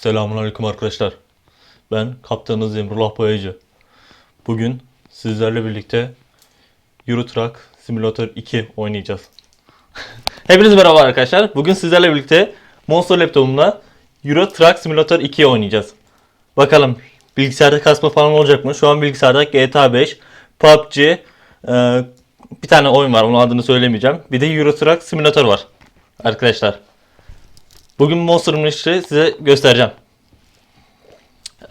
Selamünaleyküm arkadaşlar. Ben kaptanınız Emrullah Boyacı. Bugün sizlerle birlikte Euro Truck Simulator 2 oynayacağız. Hepinize merhaba arkadaşlar. Bugün sizlerle birlikte Monster Laptop'umla Euro Truck Simulator 2 oynayacağız. Bakalım bilgisayarda kasma falan olacak mı? Şu an bilgisayarda GTA 5, PUBG, e, bir tane oyun var. Onun adını söylemeyeceğim. Bir de Euro Truck Simulator var. Arkadaşlar. Bugün Monster'ın işte size göstereceğim.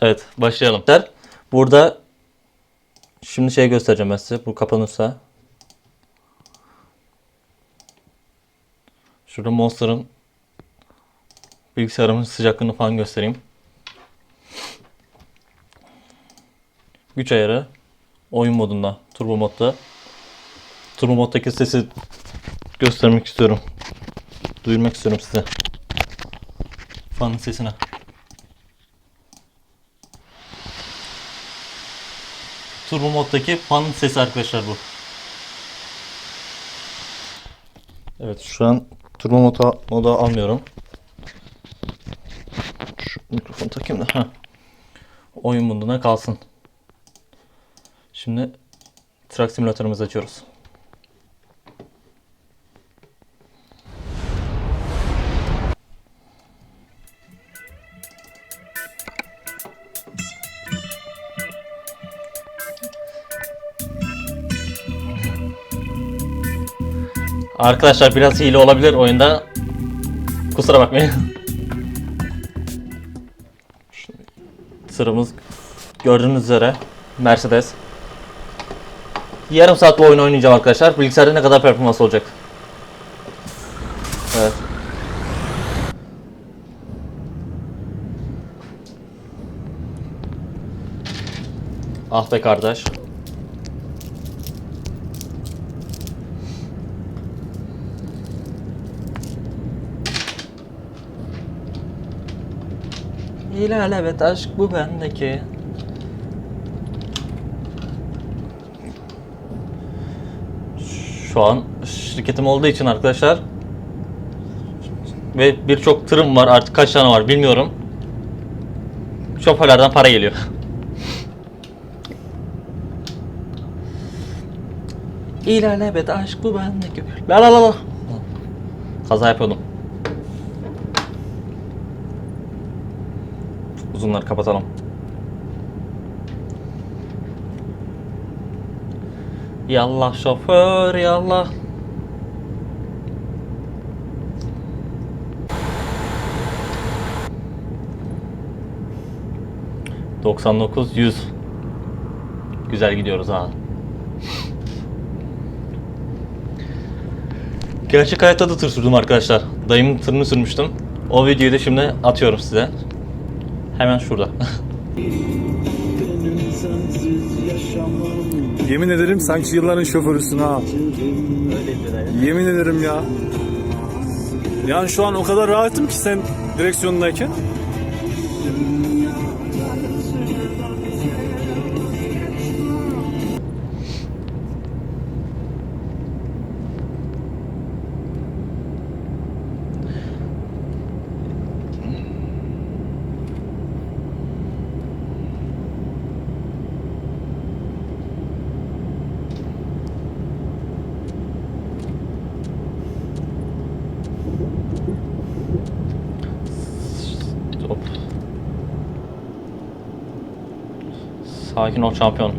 Evet başlayalım. Burada şimdi şey göstereceğim ben size. Bu kapanırsa. Şurada Monster'ın bilgisayarımın sıcaklığını falan göstereyim. Güç ayarı oyun modunda, turbo modda. Turbo moddaki sesi göstermek istiyorum. Duyurmak istiyorum size. Fanın sesine. Turbo moddaki fanın sesi arkadaşlar bu. Evet şu an turbo moda, moda almıyorum. Şu mikrofonu takayım da. Heh. Oyun moduna kalsın. Şimdi Truck simülatörümüzü açıyoruz. Arkadaşlar biraz hile olabilir oyunda. Kusura bakmayın. Şimdi Sıramız gördüğünüz üzere Mercedes. Yarım saat bu oyunu oynayacağım arkadaşlar. Bilgisayarda ne kadar performans olacak? Evet. Ah be kardeş. İlelebet aşk bu bendeki. Şu an şirketim olduğu için arkadaşlar ve birçok tırım var artık kaç tane var bilmiyorum. Şoförlerden para geliyor. İlelebet aşk bu bendeki. La la la la. Kaza yapıyordum. Uzunları kapatalım. Yallah şoför yallah. Doksan dokuz yüz. Güzel gidiyoruz ha. Gerçek hayatta da tır sürdüm arkadaşlar. Dayımın tırını sürmüştüm. O videoyu da şimdi atıyorum size. Hemen şurada. Yemin ederim sanki yılların şoförüsün ha. Yemin ederim ya. Yani şu an o kadar rahatım ki sen direksiyondayken. Sakin ol şampiyon.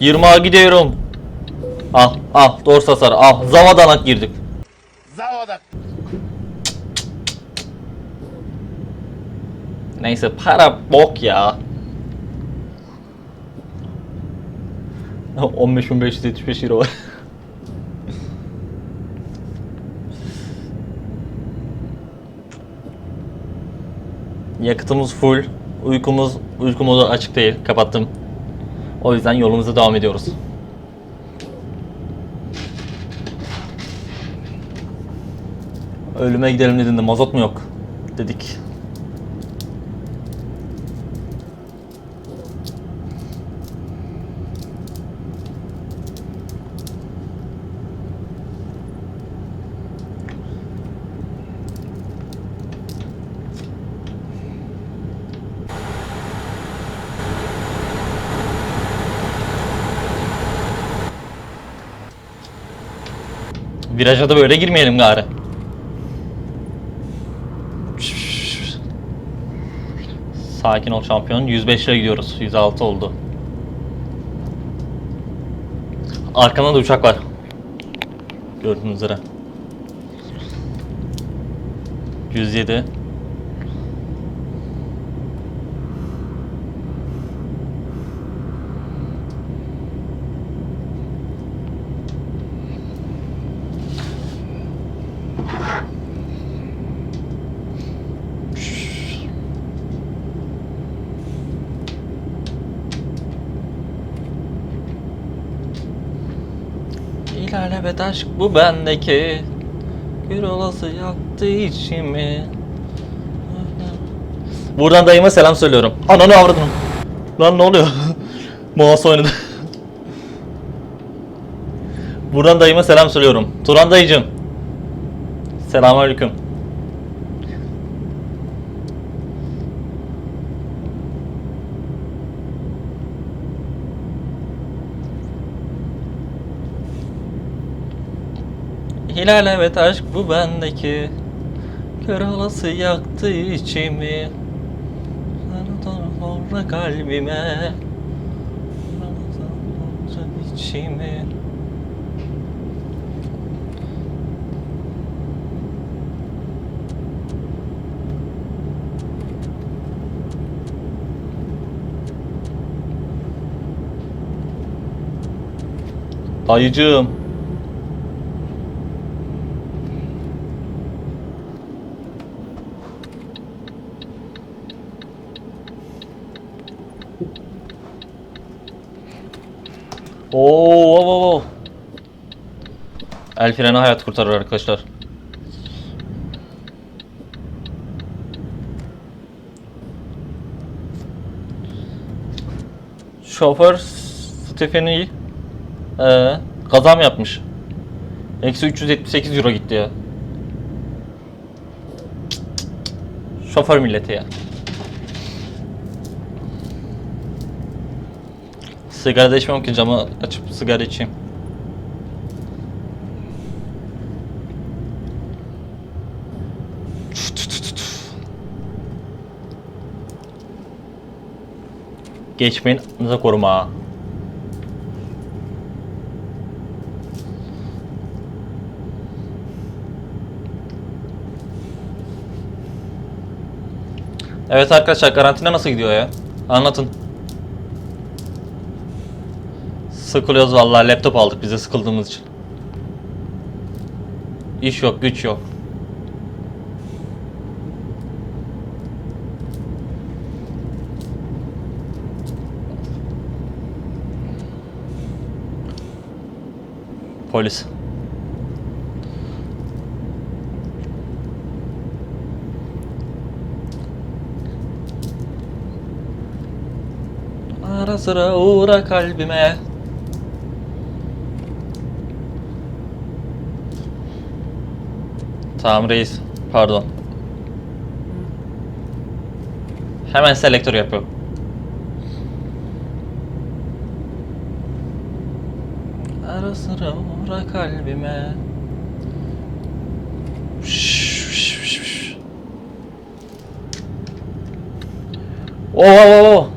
Yirmağa gidiyorum. Al, al, doğru sasar, al. Zavadanak girdik. Neyse para bok ya. 15.575 euro var. Yakıtımız full. Uykumuz uyku modu açık değil. Kapattım. O yüzden yolumuza devam ediyoruz. Ölüme gidelim dediğinde mazot mu yok? Dedik. Viraja da böyle girmeyelim gari. Sakin ol şampiyon. 105 ile gidiyoruz. 106 oldu. Arkamda da uçak var. Gördüğünüz üzere. 107. İlale aşk bu bendeki Gül olası yaktı içimi Buradan dayıma selam söylüyorum. Ananı avradım. Lan ne oluyor? Mouse oynadı. Buradan dayıma selam söylüyorum. Turan dayıcım. Selamünaleyküm. Hilal evet aşk bu bendeki. Kör olası yaktı içimi. Sonra kalbime. İçimi. Dayıcığım Oo, oo, oo. El freni hayat kurtarır arkadaşlar. Şoför Stephanie ee, kazam yapmış. Eksi 378 euro gitti ya. Şoför milleti ya. Sigara da içmem ki camı açıp sigara içeyim. Geçmeyin aklınıza koruma. Evet arkadaşlar karantina nasıl gidiyor ya? Anlatın. Sıkılıyoruz vallahi laptop aldık bize sıkıldığımız için. İş yok, güç yok. Polis. Ara sıra uğra kalbime. Tamam reis. Pardon. Hemen selektör yapıyorum. Ara sıra uğra kalbime. Oo, oo, oo.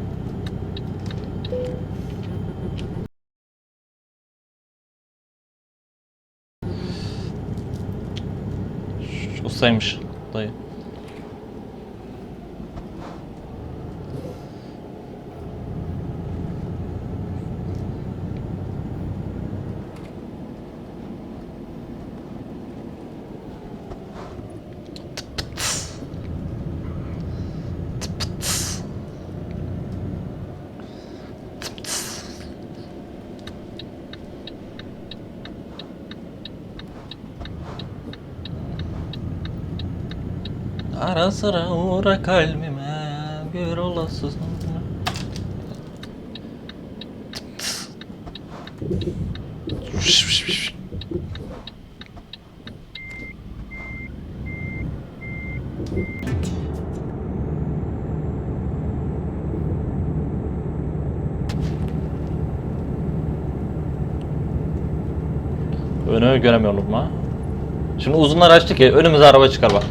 Sejamos. Leia. Ara sıra uğra kalbime bir olasın. Önü göremiyorum ha. Şimdi uzunlar açtık ya önümüze araba çıkar bak.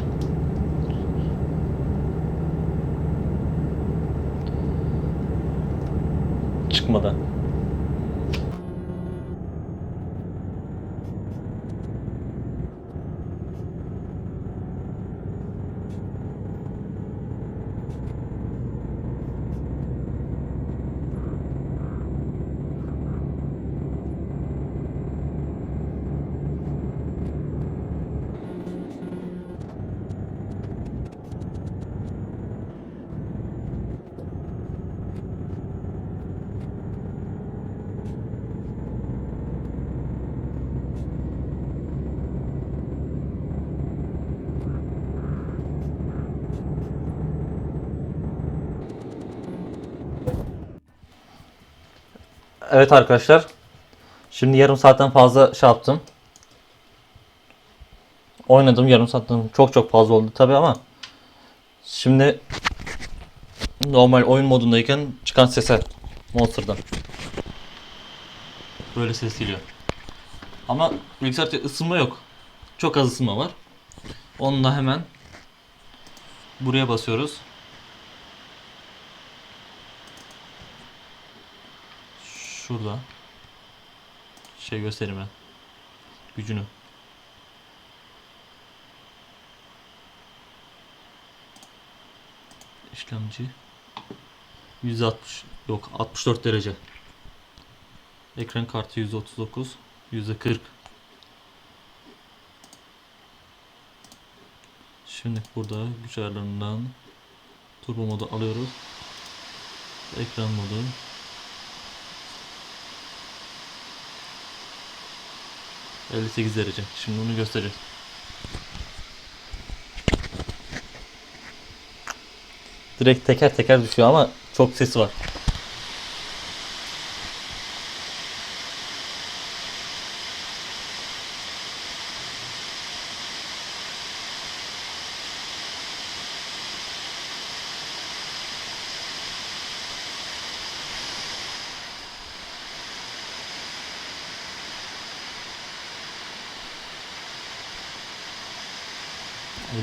Çıkmadı. Evet arkadaşlar. Şimdi yarım saatten fazla şey yaptım. Oynadım yarım saatten çok çok fazla oldu tabi ama şimdi normal oyun modundayken çıkan sese Monster'dan. Böyle ses geliyor. Ama bilgisayarda ısınma yok. Çok az ısınma var. Onunla hemen buraya basıyoruz. Şurada. Şey göstereyim ben. Gücünü. İşlemci. 160 yok 64 derece. Ekran kartı 139, %40. Şimdi burada güç ayarlarından turbo modu alıyoruz. Ekran modu. ...58 derece. Şimdi bunu göstereyim. Direkt teker teker düşüyor ama çok sesi var.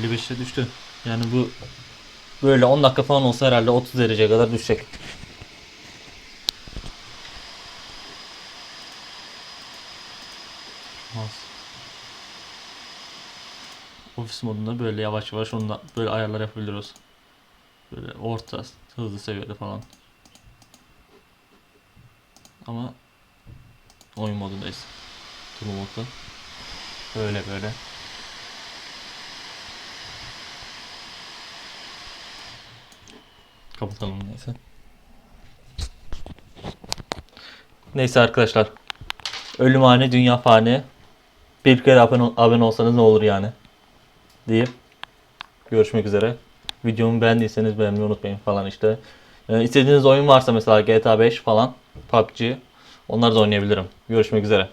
...55'e düştü. Yani bu Böyle 10 dakika falan olsa herhalde 30 dereceye kadar düşecek. Ofis modunda böyle yavaş yavaş onunla böyle ayarlar yapabiliyoruz. Böyle orta, hızlı seviyede falan. Ama oyun modundayız. Turbo modda. Böyle böyle. Kapatalım neyse. Neyse arkadaşlar. Ölümhane dünya fani. Bir kere abone, abone olsanız ne olur yani. Deyip görüşmek üzere. Videomu beğendiyseniz beğenmeyi unutmayın falan işte. Ee, istediğiniz oyun varsa mesela GTA 5 falan, PUBG onları da oynayabilirim. Görüşmek üzere.